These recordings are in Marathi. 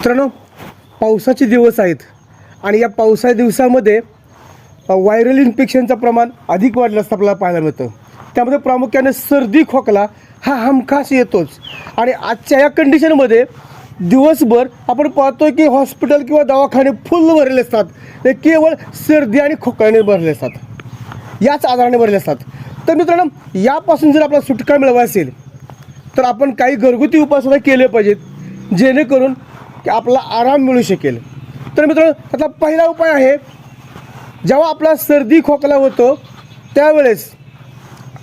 मित्रांनो पावसाचे दिवस आहेत आणि या पावसाच्या दिवसामध्ये व्हायरल इन्फेक्शनचं प्रमाण अधिक वाढलं असतं आपल्याला पाहायला मिळतं. त्यामध्ये प्रामुख्याने सर्दी खोकला हा हमखास येतोच. आणि आजच्या या कंडिशनमध्ये दिवसभर आपण पाहतोय की हॉस्पिटल किंवा दवाखाने फुल भरलेले असतात. ते केवळ सर्दी आणि खोकल्याने भरले असतात. याच आजाराने भरले असतात. तर मित्रांनो यापासून जर आपल्याला सुटका मिळवा असेल तर आपण काही घरगुती उपाय सुद्धा केले पाहिजेत. जेणेकरून की आपला आराम मिळू शकेल. तर मित्रांनो त्यातला पहिला उपाय आहे जेव्हा आपला सर्दी खोकला होतो त्यावेळेस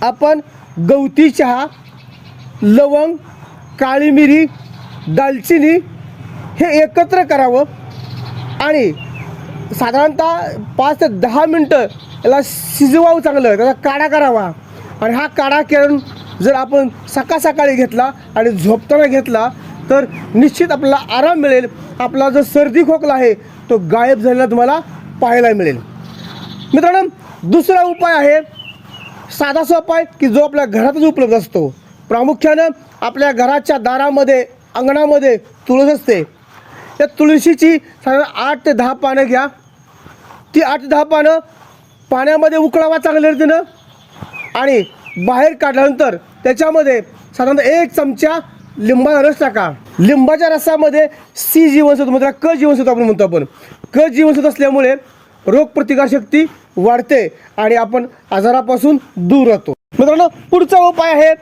आपण गवती चहा लवंग काळी मिरी दालचिनी हे एकत्र करावं आणि साधारणतः पाच ते दहा मिनटं याला शिजवावं चांगलं त्याचा काढा करावा. आणि हा काढा करून जर आपण सकाळ सकाळी घेतला आणि झोपताना घेतला तर निश्चित आपल्याला आराम मिळेल. आपला जो सर्दी खोकला आहे तो गायब झालेला तुम्हाला पाहायला मिळेल. मित्रांनो दुसरा उपाय आहे साधा उपाय की जो आपल्या घरातच उपलब्ध असतो. प्रामुख्यानं आपल्या घराच्या दारामध्ये अंगणामध्ये तुळस असते. त्या तुळशीची साधारण आठ ते दहा पानं घ्या. ती आठ ते दहा पानं पाण्यामध्ये उकळावा चांगल्या रीतीनं आणि बाहेर काढल्यानंतर त्याच्यामध्ये साधारणतः एक चमचा लिंबाचा रस टाका. लिंबाच्या रसामध्ये सी जीवनसत्व म्हणजे क जीवनसत्व आपण म्हणतो आपण. क जीवनसत्व असल्यामुळे रोगप्रतिकारशक्ती वाढते आणि आपण आजारापासून दूर राहतो. मित्रांनो पुढचा उपाय आहे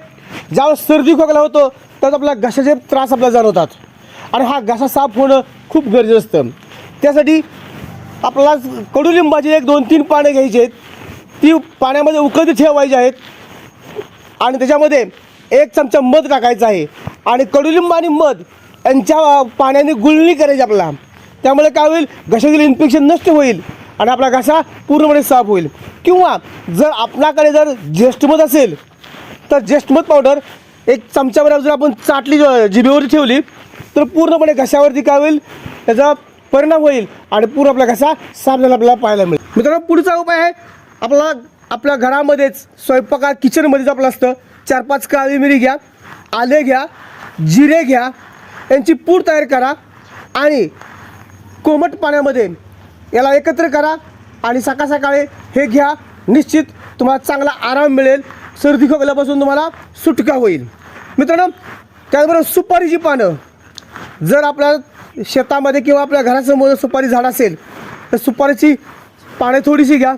ज्यावेळेस सर्दी खोकला होतो त्यात आपल्या घशाचे त्रास आपल्याला जाणवतात. आणि हा घसा साफ होणं खूप गरजेचं असतं. त्यासाठी आपल्याला कडुलिंबाची एक दोन तीन पानं घ्यायची आहेत. ती पाण्यामध्ये उकळती ठेवायची आहेत. आणि त्याच्यामध्ये एक चमचा मध टाकायचा आहे. आणि कडुलिंब आणि मध यांच्या पाण्याने गुळणी करायची आपल्याला. त्यामुळे काय होईल? घशातील इन्फेक्शन नष्ट होईल आणि आपला घसा पूर्णपणे साफ होईल. किंवा जर आपल्याकडे जर ज्येष्ठमध असेल तर ज्येष्ठमध पावडर एक चमच्यावर जर आपण चाटली जिभेवरती ठेवली तर पूर्णपणे घशावरती काय होईल? त्याचा परिणाम होईल आणि पूर्ण आपला घसा साफ झाला आपल्याला पाहायला मिळेल. मित्रांनो पुढचा उपाय आहे आपला आपल्या घरामध्येच स्वयंपाकात किचनमध्येच आपलं असतं. चार पाच काळी मिरी घ्या आले घ्या जिरे घ्या यांची पूड तयार करा आणि कोमट पाण्यामध्ये याला एकत्र करा आणि सकाळ सकाळी हे घ्या. निश्चित तुम्हाला चांगला आराम मिळेल. सर्दी खोकल्यापासून तुम्हाला सुटका होईल. मित्रांनो त्याचबरोबर सुपारीची पानं. जर आपल्या शेतामध्ये किंवा आपल्या घरासमोर सुपारी झाड असेल तर सुपारीची पाने थोडीशी घ्या.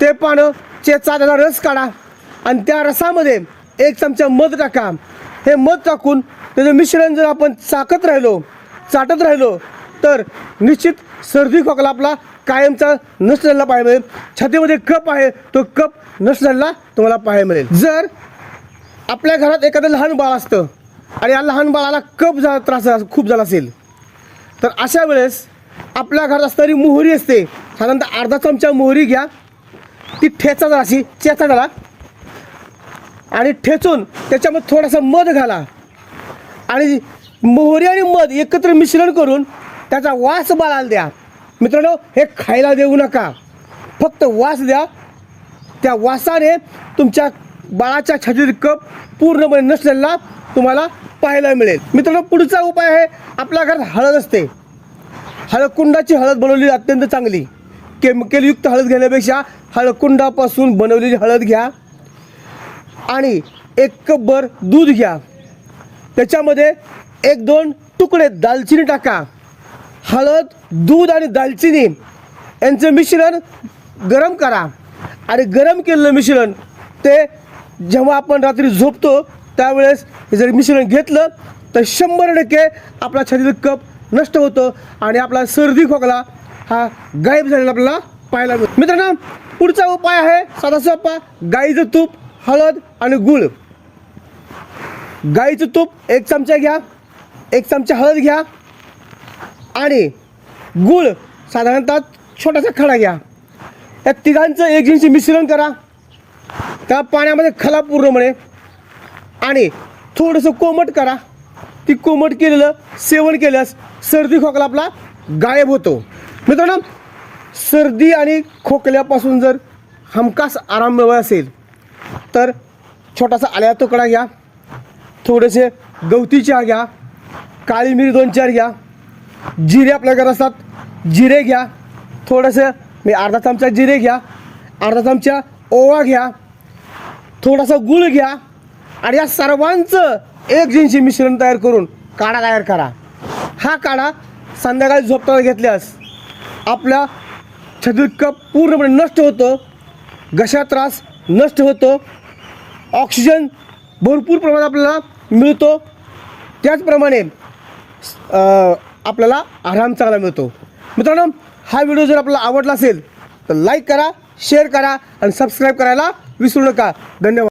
ते पानं चेचा त्याचा रस काढा आणि त्या रसामध्ये एक चमचा मध टाका. हे मध टाकून त्याचं मिश्रण जर आपण चाकत राहिलो चाटत राहिलो तर निश्चित सर्दी खोकला आपला कायमचा नष्ट झालेला पाहायला मिळेल. छातीमध्ये कप आहे तो कप नष्ट झालेला तुम्हाला पाहायला मिळेल. जर आपल्या घरात एखादं लहान बाळ असतं आणि या लहान बाळाला कप झाला त्रास खूप झाला असेल तर अशा वेळेस आपल्या घरात असणारी मोहरी असते. साधारणतः अर्धा चमचा मोहरी घ्या. ती ठेचा जरा अशी चेचा जरा आणि ठेचून त्याच्यामध्ये थोडासा मध घाला. आणि मोहरी आणि मध एकत्र मिश्रण करून त्याचा वास बाळाला द्या. मित्रांनो हे खायला देऊ नका. फक्त वास द्या. त्या वासाने तुमच्या बाळाच्या छातीत कप पूर्णपणे नसलेला तुम्हाला पाहायला मिळेल. मित्रांनो पुढचा उपाय आहे आपल्या घरात हळद असते. हळदकुंडाची हळद बनवली अत्यंत चांगली. केमिकलयुक्त हळद घेण्यापेक्षा हळदकुंडापासून बनवलेली हळद घ्या. आणि एक कपभर दूध घ्या. त्याच्यामध्ये एक दोन तुकडे दालचिनी टाका. हळद दूध आणि दालचिनी यांचं मिश्रण गरम करा. आणि गरम केलेलं मिश्रण ते जेव्हा आपण रात्री झोपतो त्यावेळेस हे जर मिश्रण घेतलं तर शंभर टक्के आपला छातीतील कप नष्ट होतं आणि आपला सर्दी खोकला हा गायब झालेला आपल्याला पाहायला मिळतो. मित्रांनो पुढचा उपाय आहे साधा सोपा गाईचं तूप. हळद आणि गुळ. गाईचं तूप एक चमचा घ्या एक चमचा हळद घ्या आणि गूळ साधारणतः छोटासा खडा घ्या. या तिघांचं एकजिनशी मिश्रण करा. त्या पाण्यामध्ये खला पूर्णपणे आणि थोडंसं कोमट करा. ती कोमट केलेलं सेवन केल्यास सर्दी खोकला आपला गायब होतो. मित्रांनो सर्दी आणि खोकल्यापासून जर हमखास आराम मिळवा असेल तर छोटासा आल्या तुकडा घ्या. थोडेसे गवती चहा घ्या. काळी मिरी दोन चार घ्या. जिरे आपल्या घरात असतात जिरे घ्या. थोडंसं मी अर्धा चमचा जिरे घ्या. अर्धा चमचा ओवा घ्या. थोडासा गुळ घ्या. आणि या सर्वांचं एक जिन्सी मिश्रण तयार करून काढा तयार करा. हा काढा संध्याकाळी झोपताना घेतल्यास आपला छदुक्क कप पूर्णपणे नष्ट होतं. घशा त्रास नष्ट होतो. ऑक्सिजन भरपूर प्रमाणात आपल्याला मिळतो. त्याचप्रमाणे आपल्याला आराम चांगला मिळतो. मित्रांनो हा व्हिडिओ जर आपल्याला आवडला असेल तर लाईक करा शेअर करा आणि सबस्क्राईब करायला विसरू नका. धन्यवाद.